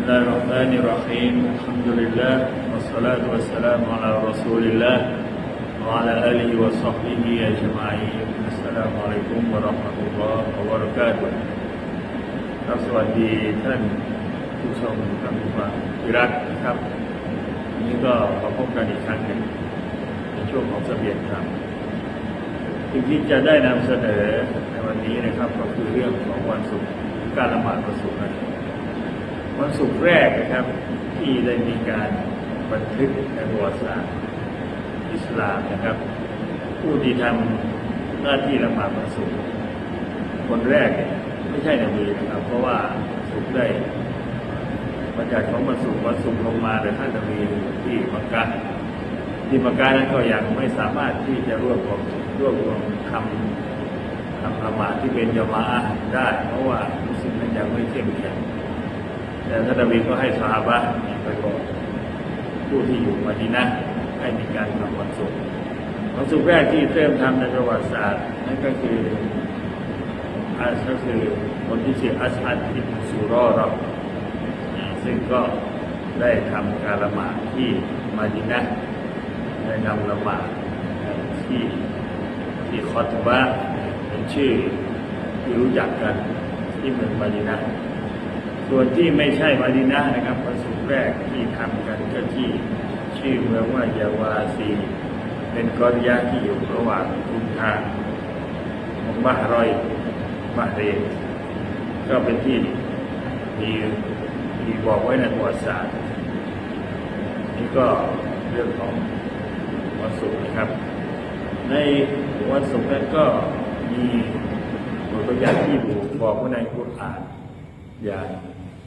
الله الرحمن الرحيم الحمد لله والصلاة والسلام على رسول الله وعلى آله وصحبه أجمعين السلام عليكم ورحمة الله وبركاته ครับสวัสดีท่านผู้ชมท่านผู้ฟังที่รักนะครับวันนี้ก็มาพบกันอีกครั้งหนึ่งในช่วงของเสบียงครับสิ่งที่จะได้นำเสนอในวันนี้นะครับ ก็คือเรื่องของวันศุกร์การละหมาดวันศุกร์นั้น วันศุกร์แรกนะครับ ที่ได้มีการบันทึกในประวัติศาสตร์อิสลามนะครับ ผู้ที่ทำหน้าที่ละหมาดวันศุกร์คนแรกเนี่ยไม่ใช่นบีนะครับ เพราะว่าสุกร์ได้มาจากของวันศุกร์วันศุกร์ลงมาแต่ท่านนบีที่มักกะที่มักกะนั้นก็ยังไม่สามารถที่จะรวบรวมรวบรวมทำทำละหมาดที่เป็นจามะได้ เพราะว่ามุสลิมนั้นยังไม่เข้มแข็ง แต่ท่านนบีก็ให้สหายไปบอกผู้ที่อยู่มาดีนะให้มีการทำวันศุกร์วันศุกร์แรกที่เริ่มทำในประวัติศาสตร์นั่นก็คืออัสก็คือคนที่ชื่ออัสฮัดอิบนุซูรอรอซึ่งก็ได้ทำการละหมาดที่มาดินะได้นำละหมาดที่ที่คอตบะเป็นชื่อที่รู้จักกันที่เมืองมาดินะ ส่วนที่ไม่ใช่มาดินะนะครับวันศุกร์แรกที่ทำกันก็ที่ชื่อเมืองว่ายาวาซีเป็นกอริยะที่อยู่ระหว่างทุนทางของบาฮรอยมาเรนก็เป็นที่มีมีบอกไว้ในประวัติศาสตร์นี่ก็เรื่องของวันศุกร์นะครับ ในวันศุกร์นั้นก็มีบทบัญญัติที่บอกไว้ในกุรอานอย่าง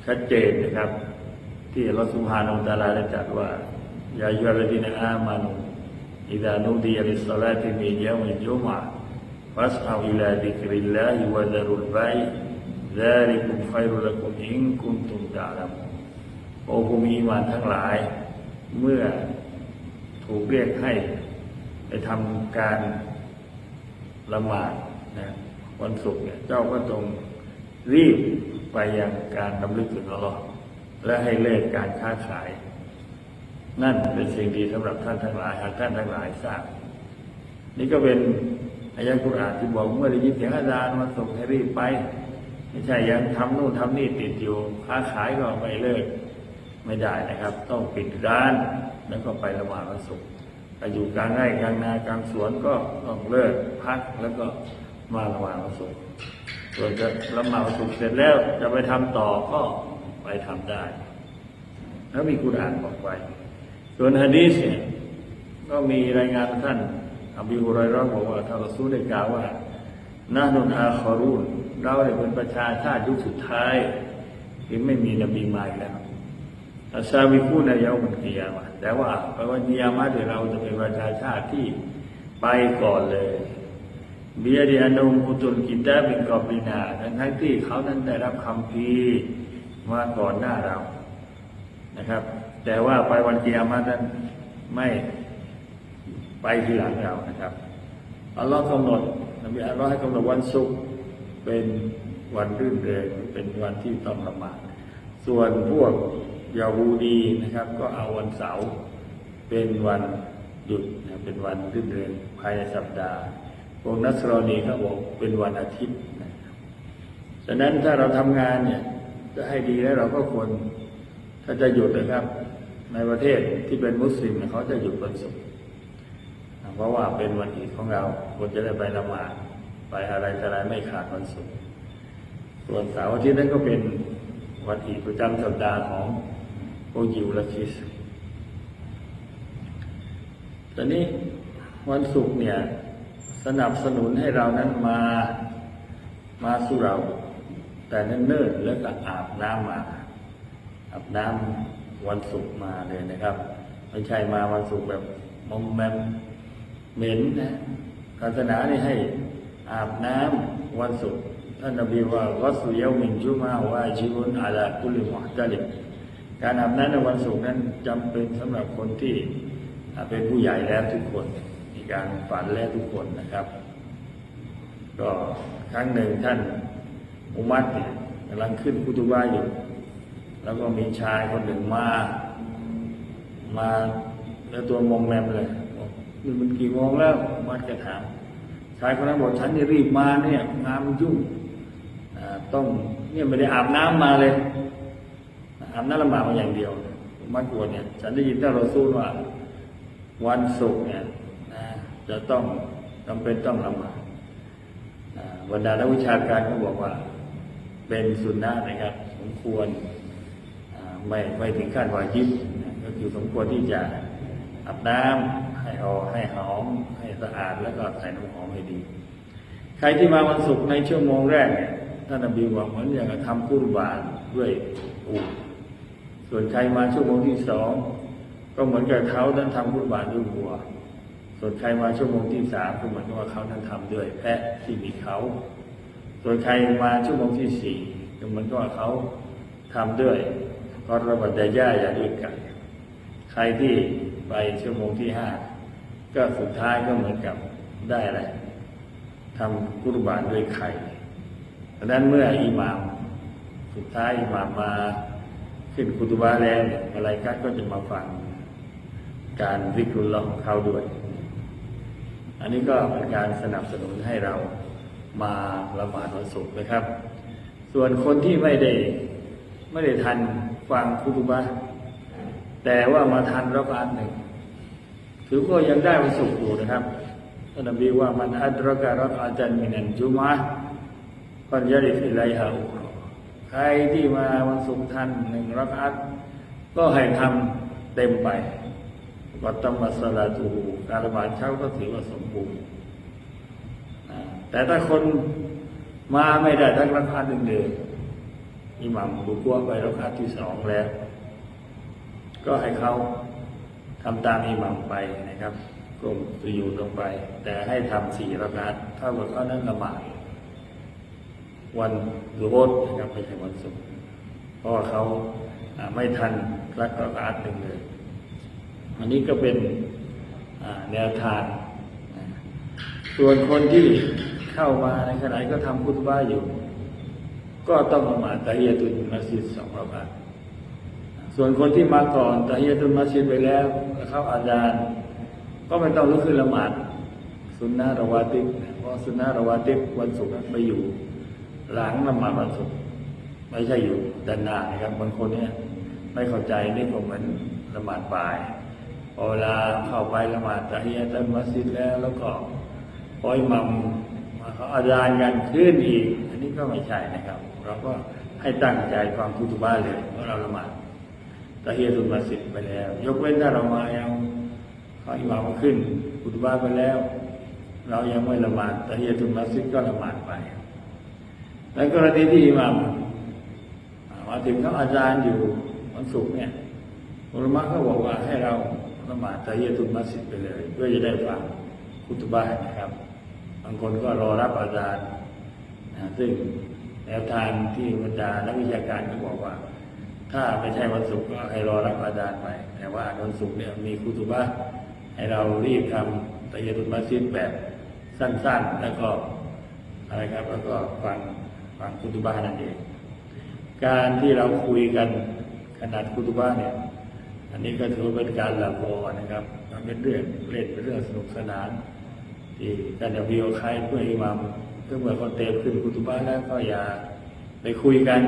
ชัดเจนนะครับ ที่รัสุภาโนตาลาได้จัดว่ายายุรดินอามานุอิดานุดียริสลาติมีเยามิจุมาฟัสเอาอิลาดิกริลลาฮิวะดารุลไบดาริกุมไฟรุลกุมอิงกุมตุมตาลัมโอภูมีวันทั้งหลาย เมื่อถูกเรียกให้ไปทำการละหมาดนะวันศุกร์เนี่ยเจ้าก็จงรีบ ไปยังการดำลึกถึงอัลลอฮ์และให้เลิกการค้าขาย นั่นเป็นสิ่งดีสำหรับท่านทั้งหลายหากท่านทั้งหลายทราบนี่ก็เป็นอายะกุรอานที่บอกเมื่อได้ยินเสียงอาจารย์มาส่งให้รีบไป ไม่ใช่ยังทำนู่นทำนี่ติดอยู่ค้าขายก็ไม่เลิกไม่ได้นะครับ ต้องปิดร้านแล้วก็ไปละหมาดวันศุกร์ถ้าอยู่กลางไร่กลางนากลางสวนก็ต้องเลิกพักแล้วก็มาละหมาดวันศุกร์ ส่วนจะละหมาดวันศุกเสร็จแล้วจะไปทำต่อก็ไปทำได้ แล้วมีกุรอานบอกไว้ ส่วนฮะดีษเนี่ยก็มีรายงานท่านอบีฮุไรร์บอกว่าท่านรอซูลได้กล่าวว่านานุนอาคอรูนเราเนี่ยเป็นประชาชาติยุคสุดท้ายที่ไม่มีนบีมาอีกแล้วอาซาวิคูนายามันกิยามะแต่ว่าไปวันกิยามะเดี๋ยวเราจะเป็นประชาชาติที่ไปก่อนเลย เบียดีอนุมุตุลกิตาบินกอบินาทั้งที่เขานั้นได้รับคำพีมาก่อนหน้าเรานะครับ แต่ว่าไปวันกิยามะนั้นไม่ไปทีหลังเรานะครับอัลลอฮ์กำหนดนบีอัลลอฮ์ให้กำหนดวันศุกร์เป็นวันรื่นเริงเป็นวันที่ต้องละหมาดส่วนพวกยาวูดีนะครับ ก็เอาวันเสาร์เป็นวันหยุดนะเป็นวันรื่นเริงภายในสัปดาห์ พวกนัสรอนีเขาบอกเป็นวันอาทิตย์นะฉะนั้นถ้าเราทำงานเนี่ยจะให้ดีแล้วเราก็ควรถ้าจะหยุดนะครับ ในประเทศที่เป็นมุสลิมเขาจะหยุดวันศุกร์เพราะว่าเป็นวันอีดของเราควรจะได้ไปละหมาดไปอะไรแต่อะไรไม่ขาดวันศุกร์ส่วนเสาร์อาทิตย์นั้นก็เป็นวันอีดประจำสัปดาห์ของพวกยิวและคริสตอนนี้วันศุกร์เนี่ย สนับสนุนให้เรานั้นมามาสู่เรา แต่เนิ่นๆแล้วก็อาบน้ำมา อาบน้ำวันศุกร์มาเลยนะครับ ไม่ใช่มาวันศุกร์แบบมอมแมมเหม็นนะศาสนานี่ให้อาบน้ำวันศุกร์ท่านนบีว่าวัสุเยมินจุมาวาจิบุนอาลาคุลิมุฮตะลิการอาบน้ำในวันศุกร์นั้นจำเป็นสำหรับคนที่เป็นผู้ใหญ่แล้วทุกคน การฝันแล้วทุกคนนะครับ ก็ครั้งหนึ่งท่านอุมัตเนี่ยกำลังขึ้นคุตุบาอยู่ แล้วก็มีชายคนหนึ่งมา มาแล้วตัวมอมแมมเลยบอกนี่มันกี่โมงแล้วมัดกระถามชายคนนั้นบอกฉันจะรีบมาเนี่ยงานมันยุ่งต้องเนี่ยไม่ได้อาบน้ำมาเลย อาบน้ำละหมาดมาอย่างเดียว มัดกวเนี่ย ฉันได้ยินท่านรอซูลว่า วันศุกร์เนี่ย จะต้องจำเป็นต้องละหมาดบรรดานักวิชาการก็บอกว่า เป็นสุนนะนะครับสมควรไม่ไม่ถึงขั้นวาจิบก็คือสมควรที่จะอาบน้ำให้หอให้หอม ให้สะอาดแล้วก็ใส่น้ำหอมให้ดี ใครที่มาวันศุกร์ในชั่วโมงแรกเนี่ยท่านนบีบอกเหมือนอย่างกับทำกุรบานด้วยอูฐส่วนใครมาชั่วโมงที่สองก็เหมือนกับเขานั้นทำกุรบานด้วยวัว ส่วนใครมาชั่วโมงที่สามก็เหมือนกับว่าเขานั้นทำด้วยแพะที่มีเขา ส่วนใครมาชั่วโมงที่สี่ก็เหมือนกับว่าเขาทำด้วยกอระบัดดย่าอย่าด้วยกัน ใครที่ไปชั่วโมงที่ห้าก็สุดท้ายก็เหมือนกับได้อะไรทำกุรบานด้วยไข่ดังนั้นเมื่ออิหมาม สุดท้ายอิหมามมาขึ้นคุตุบาแล้วอะไรก็จะมาฟังการวิกรุลลอฮ์ของเขาด้วย อันนี้ก็เป็นการสนับสนุนให้เรามาละหมาดวันศุกร์นะครับ ส่วนคนที่ไม่ได้ไม่ได้ทันฟังคุตุบะแต่ว่ามาทันรักอันหนึ่งถือก็ยังได้วันศุกร์อยู่นะครับท่านนบีว่ามันอัดรักะรักอาจันมินันจุมะปัญญาดิฟิไลฮาอุใครที่มาวันศุกร์ทันหนึ่งรักอัดก็ให้ทำเต็มไป วัตมัสลาตูการละหมาดเช้าก็ถือว่าสมบูรณ์แต่ถ้าคนมาไม่ได้ทั้งรักอัดหนึ่งเดือนอิหมัมบุกัวไปรักอัดที่สองแล้ว ก็ให้เขาทำตามอิหมัมไปนะครับก้มตัวอยู่ลงไป แต่ให้ทำสี่ระนาเท่ากับเขานั้นละหมาดวันหรือโบดนะครับไม่ใช่วันศุกร์เพราะว่าเขาไม่ทันรักระนาหนึ่งเลย อันนี้ก็เป็นแนวทางส่วนคนที่เข้ามาในขณะก็ทำพุทธบ้าอยู่ ก็ต้องละหมาดตะฮียตุลมัสยิดสองระบาดส่วนคนที่มาก่อนตะฮียตุลมัสยิดไปแล้วเข้าอาจารย์ ก็ไม่ต้องลุกขึ้นละหมาดสุนนะระวาติบเพราะสุนนะระวาติบวันศุกร์ไปอยู่ หลังละหมาดวันศุกร์ไม่ใช่อยู่ด้านหน้านะครับบางคนเนี่ยไม่เข้าใจนี่ก็เหมือนละหมาดบ่าย เวลาเข้าไปละหมาดตะฮียะตุลมัสยิดแล้ว แล้วก็ปล่อยมัมมาเขาอาจารย์กันขึ้นอีก อันนี้ก็ไม่ใช่นะครับ เราก็ให้ตั้งใจความคุตุบ้าเลยเมื่อเราละหมาดตะเฮียตุลมัสยิดไปแล้ว ยกเว้นถ้าเรามายังเขาอิหมามขึ้นอุตบาไปแล้ว เรายังไม่ละหมาดตะเฮียตุลมัสยิดก็ละหมาดไปแล้วกรณีที่อิหมามมาถึงเขาอาจารย์อยู่วันศุกร์เนี่ยอุลามะก็บอกว่าให้เรา ละหมาดตะเยตุมัสยิดไปเลย เพื่อจะได้ฟังคุตบานะครับ บางคนก็รอรับอาจารย์นะซึ่งแนวทางที่บรรดานักวิชาการก็บอกว่า ถ้าไม่ใช่วันศุกร์ก็ให้รอรับอาจารย์ไป แต่ว่าวันศุกร์เนี่ยมีคุตุบะห์ให้เรารีบทำตะเยตุมัสยิดแบบสั้นๆ แล้วก็อะไรครับแล้วก็ฟังฟังคุตุบะห์นั่นเอง การที่เราคุยกันขนาดคุตุบะห์เนี่ย อันนี้ก็ถือเป็นการละวอนะครับมันเป็นเรื่องเล่นเป็นเรื่องสนุกสนานที่ท่านจะวิวใครเพื่ออิหมามเพื่อเมื่อเขาเต็มขึ้นคุตุบะห์แล้วก็อย่าไปคุยกัน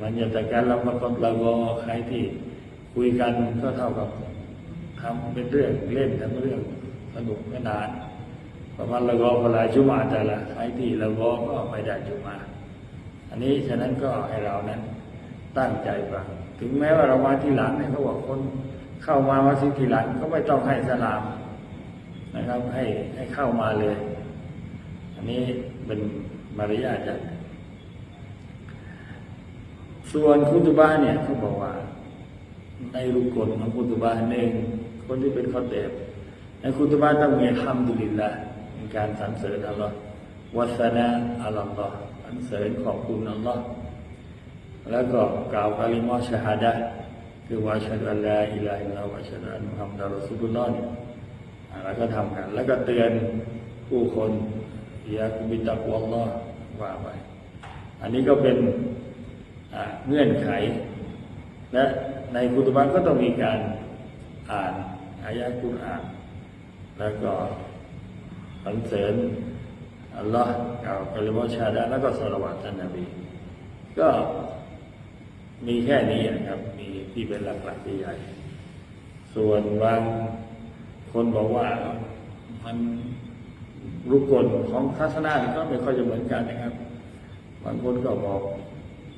มันอย่าแต่การเราประกอบละวอใครที่คุยกันก็เท่ากับทำเป็นเรื่องเล่นทำเป็นเรื่องสนุกสนานประมาณละวอเวลาจุมาแต่ละใครที่ละวอก็ไม่ได้จุมา อันนี้ฉะนั้นก็ให้เรานั้น ตั้งใจฟังถึงแม้ว่าเรามาที่หลังเนี่ยเขาบอกคนเข้ามามาสิทีหลังก็ไม่ต้องให้สลามนะครับ ให้ให้เข้ามาเลย อันนี้เป็นมารยาทจากส่วนคุตุบาเนี่ยเขาบอกว่า ในรุกลของคุตุบาหนึ่งคนที่เป็นข้อเต็บในคุตุบาต้องมีฮัมดุลิลละมีการสรรเสริญอัลลอฮ์วัสนะอัลลอฮ์สรรเสริญขอบคุณอัลลอฮ์ แล้วก็กล่าวคาลิมอชฮาดะคือวาชัดอัลลาอิลาฮิลาวาชัดอันมุฮัมมัดรอสูลุลลอฮ์เนี่ยอ่าแล้วก็ทำกัน แล้วก็เตือนผู้คนอย่ากุบิตักวัลลอฮ์ว่าไป อันนี้ก็เป็นเงื่อนไข และในกุตบะก็ต้องมีการอ่านอายะห์กุรอาน แล้วก็สรรเสริญอัลลอฮ์กล่าวกลิมอชาดะแล้วก็สละวาตท่านนบีก็ มีแค่นี้นะครับ มีที่เป็นหลักๆใหญ่ส่วนบางคนบอกว่ามันรุกกลของทัศนะก็ไม่ค่อยจะเหมือนกันนะครับ บางคนก็บอก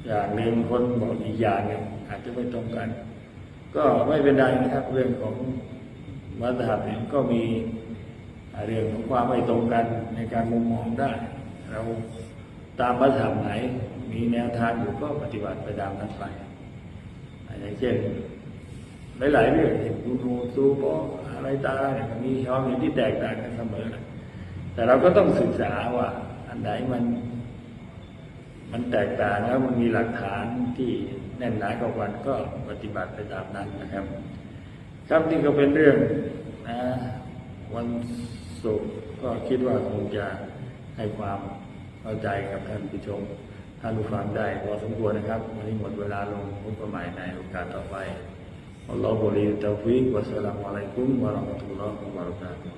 อย่างหนึ่งคนบอกอีกอย่างหนึ่งอาจจะไม่ตรงกัน ก็ไม่เป็นไรนะครับ เรื่องของมัธยมเนี่ยก็มีเรื่องของความไม่ตรงกันในการมุมมองได้ เราตามมัธยมไหน มีแนวทางอยู่ก็ปฏิบัติไปตามนั้นไปอย่างเช่น หลาย ๆ เรื่องเห็นดูดูซูบออะไรตาเนี่ยมีความเห็นที่แตกต่างกันเสมอแต่เราก็ต้องศึกษาว่า อันไหนมันมันแตกต่างแล้วมันมีหลักฐานที่แน่นหนากว่ากันก็ปฏิบัติไปตามนั้นนะครับ ครับนี่ก็เป็นเรื่องนะวันศุกร์ก็คิดว่าคงจะให้ความเข้าใจกับท่านผู้ชม ท่านผู้ฟังได้พอสมควรนะครับ วันนี้หมดเวลาลงพบกันใหม่ในโอกาสต่อไปอัลลอฮฺบริตาฟิกวัสสลามุอะลัยกุมวะราะห์มะตุลลอฮฺวะบะเราะกาตุ